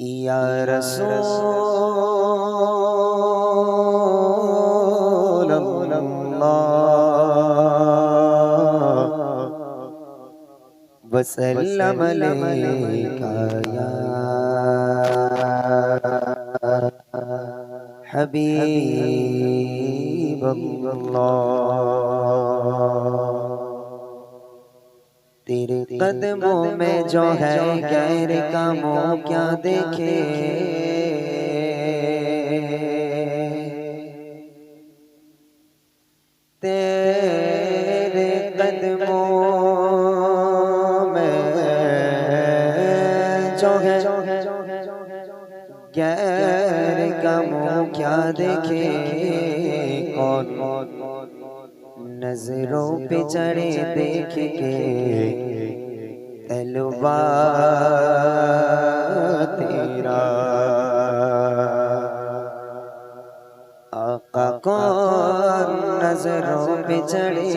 يا رسول الله وسلم علیکہ یا حبيب الله. कदमों में जो है गैर का मुँह क्या देखे? तेरे कदमों में जो है गैर का मुँह क्या देखे? कौन नज़रों पे चढ़े देख के علوا تیرا آقا کون نظروں پہ چڑے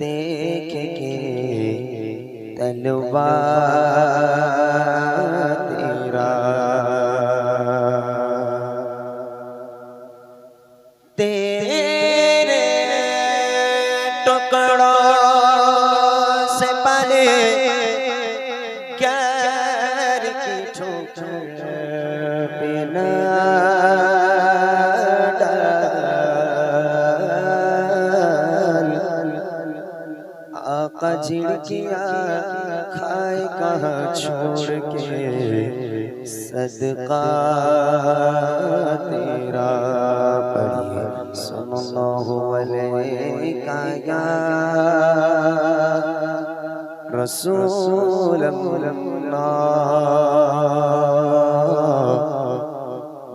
دیکھ کے تلوار۔ आका झिड़किया खाए कहाँ छोड़ के? सदका तेरा पढ़िए। सल्लल्लाहु अलैहि रसूल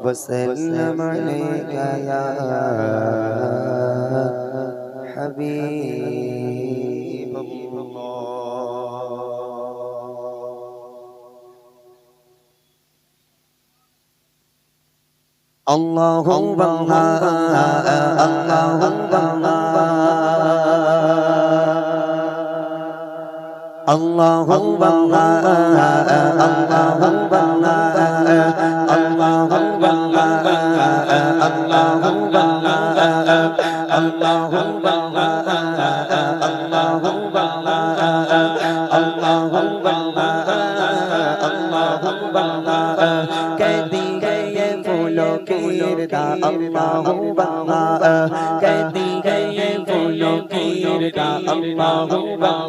وسلم عليك يا حبيب الله اللهم الله اللهم الله الله أكبر الله أكبر الله أكبر الله أكبر الله أكبر cái tiếng cái phụ lộ kia ta ông ta ông bằng cái tiếng Allahumma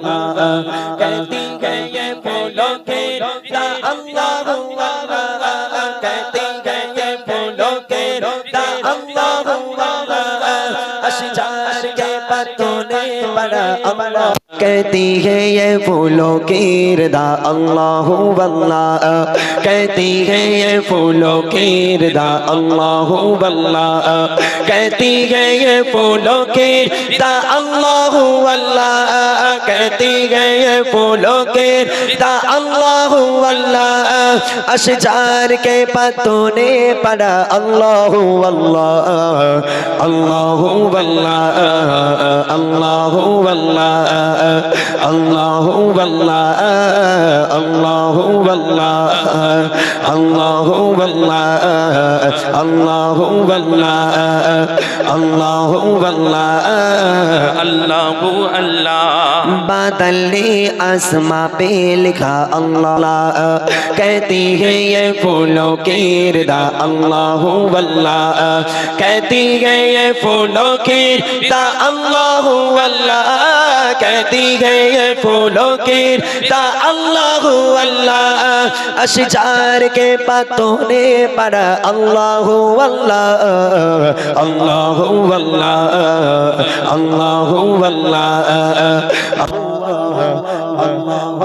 कहती है ये कहती है ये फूलों की इर्दा अल्लाह बल्ला कहती है ये फूलों की इर्दा अल्लाह बल्ला कहती है ये फूलों की इर्दा अल्लाह अल्लाह कहती है ये फूलों की इर्दा अल्लाह अल्लाह अशजार के पत्तों ने पड़ा अल्लाह अल्लाह अल्लाह अल्लाह अल्लाह अल्लाह अल्लाह अल्लाह अल्लाह अल्लाह अल्लाह अल्लाह अल्लाह अल्लाह अल्लाह अल्लाह अल्लाह अल्लाह बादल ने आसमां पे लिखा अल्लाह कहती है ये फूलों की इर्दा अल्लाह अल्लाह कहती है ये फूलों की इर्दा अल्लाह अल्लाह कहती है ये फूलों की इर्दा अल्लाह अल्लाह अशजार के पत्तों ने पड़ा अल्लाह अल्लाह अल्लाह अल्लाह अल्लाह अल्लाह कहती है ये फूलों की इर्दा अल्लाह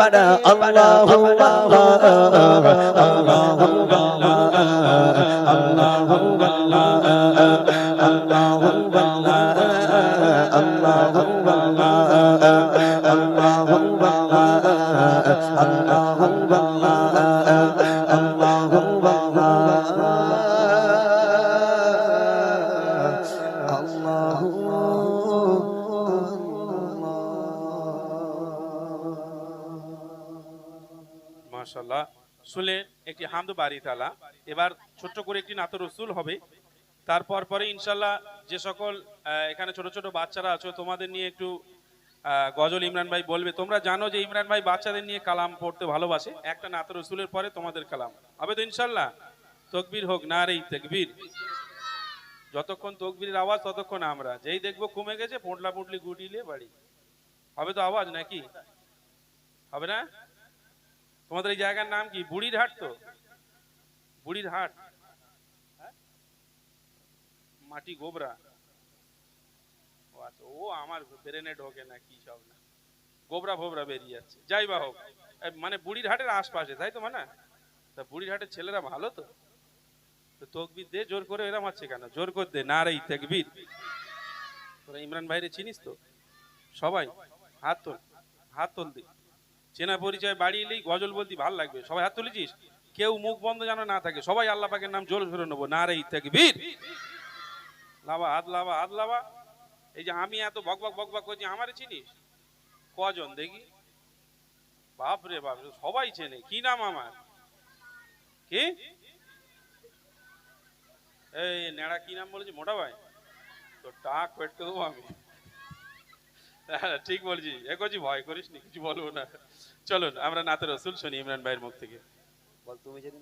abada Allahu Allahu Allahu Allahu Allahu মাশাল্লাহ শুনলেন একটি হামদ বাড়ি তালা। এবার ছোট্ট করে একটি নাত রসুল হবে। তারপর পরে ইনশাল্লাহ যে সকল এখানে ছোট ছোট বাচ্চারা আছো, তোমাদের নিয়ে একটু গজল ইমরান ভাই বলবে। তোমরা জানো যে ইমরান ভাই বাচ্চাদের নিয়ে কালাম পড়তে ভালোবাসে। একটা নাত রসুলের পরে তোমাদের কালাম। হবে তো ইনশাল্লাহ তকবীর হোক, না রে তকবীর। যতক্ষণ তকবীরের আওয়াজ, ততক্ষণ আমরা। যেই দেখব কমে গেছে পোটলা পুটলি গুটিলে বাড়ি। হবে তো আওয়াজ নাকি? হবে না? তোমাদের এই জায়গার নাম কি? বুড়ির হাট তো? বুড়ির হাট? মাটি গোবরা? ও আচ্ছা ও আমার ব্রেনে ঢোকে না, কি সব না। গোবরা ফোবরা বেরিয়ে যাচ্ছে। যাই বা হোক মানে বুড়ির হাটের আশপাশে, তাই তো মানে? তা বুড়ির হাটের ছেলেরা ভালো তো? তো তকবির দে, জোর করে এরম আছে কেন? জোর করে দে, না রে তকবির। তোরা ইমরান ভাইরে চিনিস তো? সবাই, হাত তোল হাত তোল দি। চেনা পরিচয় বাড়ি এলেই গজল বলতে ভালো লাগবে। সবাই হাত তুলেছিস? কেউ মুখ বন্ধ যেন না থাকে। সবাই আল্লাহ পাকের নাম জোর ধরে নেব। না রে বীর লাভা, হাত লাভা হাত লাভা। এই যে আমি এত বক বক বক বক করছি, আমারে চিনিস? কজন দেখি? বাপ রে বাপ, সবাই চেনে। কি নাম আমার? কি? এই নেড়া, কি নাম বলেছি? মোটা ভাই? তো টাক পেটকে দেবো আমি। হ্যাঁ, ঠিক বলছি এ করছি ভয় করিস নি কিছু বলব না। চলুন আমরা নাতে রসুল শুনি ইমরান ভাইয়ের মুখ থেকে। বল তুমি যেদিন